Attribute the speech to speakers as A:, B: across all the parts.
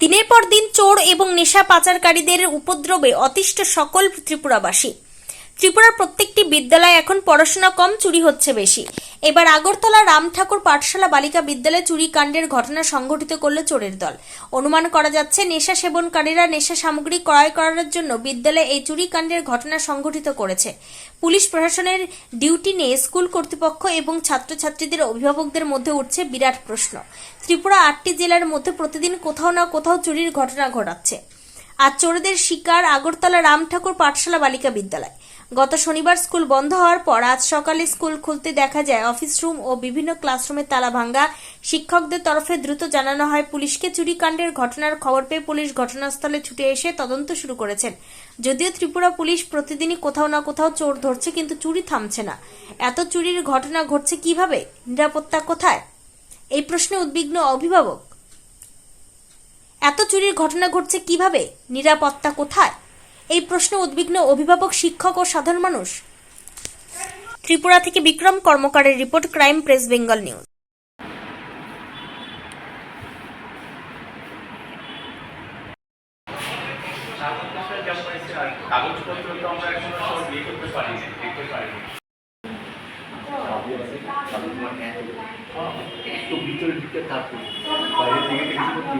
A: দিনের পর দিন চোর এবং নেশা পাচারকারীদের উপদ্রবে অতিষ্ঠ সকল ত্রিপুরাবাসী। ত্রিপুরার প্রত্যেকটি বিদ্যালয়ে এখন পড়াশোনা কম, চুরি হচ্ছে বেশি। এবার আগরতলা রাম ঠাকুর পাঠশালা বালিকা বিদ্যালয়ে চুরি কাণ্ডের ঘটনা সংঘটিত করল চোরের দল। অনুমান করা যাচ্ছে, নেশা সেবনকারীরা নেশা সামগ্রী ক্রয় করার জন্য বিদ্যালয়ে এই চুরি কাণ্ডের ঘটনা সংঘটিত করেছে। পুলিশ প্রশাসনের ডিউটি নিয়ে স্কুল কর্তৃপক্ষ এবং ছাত্রছাত্রীদের অভিভাবকদের মধ্যে উঠছে বিরাট প্রশ্ন। ত্রিপুরা আটটি জেলার মধ্যে প্রতিদিন কোথাও না কোথাও চুরির ঘটনা ঘটাচ্ছে। আর চোরদের শিকার আগরতলা রাম ঠাকুর পাঠশালা বালিকা বিদ্যালয়। গত শনিবার স্কুল বন্ধ হওয়ার পর আজ সকালে স্কুল খুলতে দেখা যায় অফিস রুম ও বিভিন্ন ক্লাসরুমে তালা ভাঙ্গা। শিক্ষকদের তরফে দ্রুত জানানো হয় পুলিশকে চুরিকাণ্ডের ঘটনার খবর পেয়ে পুলিশ ঘটনাস্থলে ছুটে এসে তদন্ত শুরু করেছেন। যদিও ত্রিপুরা পুলিশ প্রতিদিনই কোথাও না কোথাও চোর ধরছে কিন্তু চুরি থামছে না। এত চুরির ঘটনা ঘটছে কীভাবে? নিরাপত্তা কোথায়? এই প্রশ্নে উদ্বিগ্ন অভিভাবক। এত চুরির ঘটনা ঘটছে কীভাবে? নিরাপত্তা কোথায়? এই প্রশ্ন উদ্বিগ্ন অভিভাবক, শিক্ষক ও সাধারণ মানুষ? ত্রিপুরা থেকে বিক্রম কর্মকারের report, crime press, Bengal news.
B: ইয়ে
C: তো ভিতরে কিছু করতে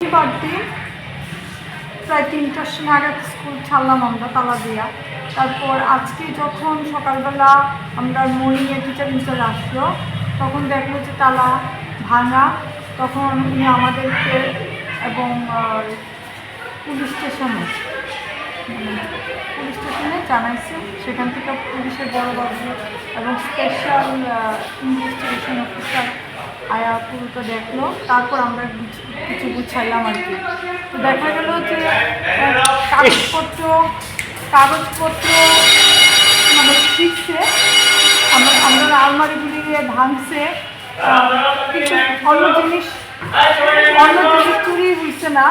D: पढ़ती প্রায় তিনটার সময় আগে স্কুল ছাড়লাম আমরা তালা দিয়া। তারপর আজকে যখন সকালবেলা আমরা মর্নিংয়ে টিচার মিস্টার আসলো, তখন দেখল যে তালা ভাঙা। তখন উনি আমাদেরকে এবং পুলিশ স্টেশনে পুলিশ স্টেশনে জানাইছে। সেখান থেকে পুলিশের বড় বড় এবং স্পেশাল ইনভেস্টিগেশন অফিসার আয়া পুরোটা দেখল, তারপর আমরা কিছু- গুছাইলাম আর কি। তো দেখা গেল যে কাগজপত্র কাগজপত্র মানে শিখছে আমরা আমরা আলমারিগুলি ভাঙছে। কিছু অন্য জিনিস অন্য জিনিস চুরি হয়েছে না।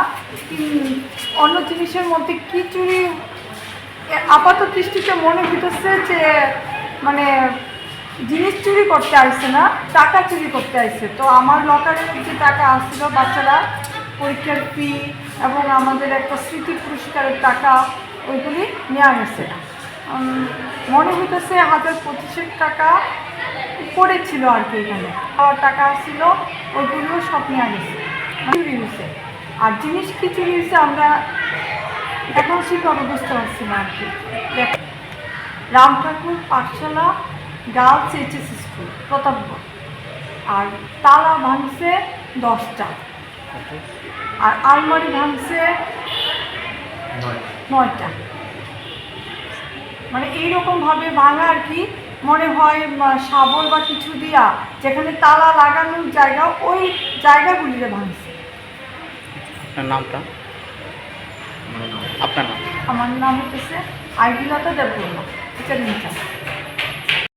D: অন্য জিনিসের মধ্যে কি চুরি আপাত দৃষ্টিতে মনে হইতেছে যে মানে জিনিস চুরি করতে আসছে না, টাকা চুরি করতে আসছে তো আমার লকারে যে টাকা আসছিল বাচ্চারা পরীক্ষার ফি এবং আমাদের একটা স্মৃতি পুরস্কারের টাকা ওইগুলি নেওয়া গেছে মনে হইতেছে হাজার পঁচিশের টাকা উপরে ছিল আর কি এখানে। খাওয়ার টাকা ছিল ওইগুলো সব নেওয়া গেছে চুরি হয়েছে আর জিনিস কি চুরি হয়েছে আমরা এখন সেভাবে বুঝতে পারছি না আর কি। Ram Thakur Pathshala girls HS school Pratapgarh আর তালা ভাঙছে দশটা। আর আলমারি ভাঙছে নয়টা। মানে এইরকমভাবে ভাঙা আর কি মনে হয় শাবল বা কিছু দিয়া যেখানে তালা লাগানোর জায়গা ওই জায়গাগুলিতে ভাঙছে।
E: নামটা? আপনার নাম?
D: আমার নাম হচ্ছে আইডিলতা দেববর্মা এটা ইনচার্জ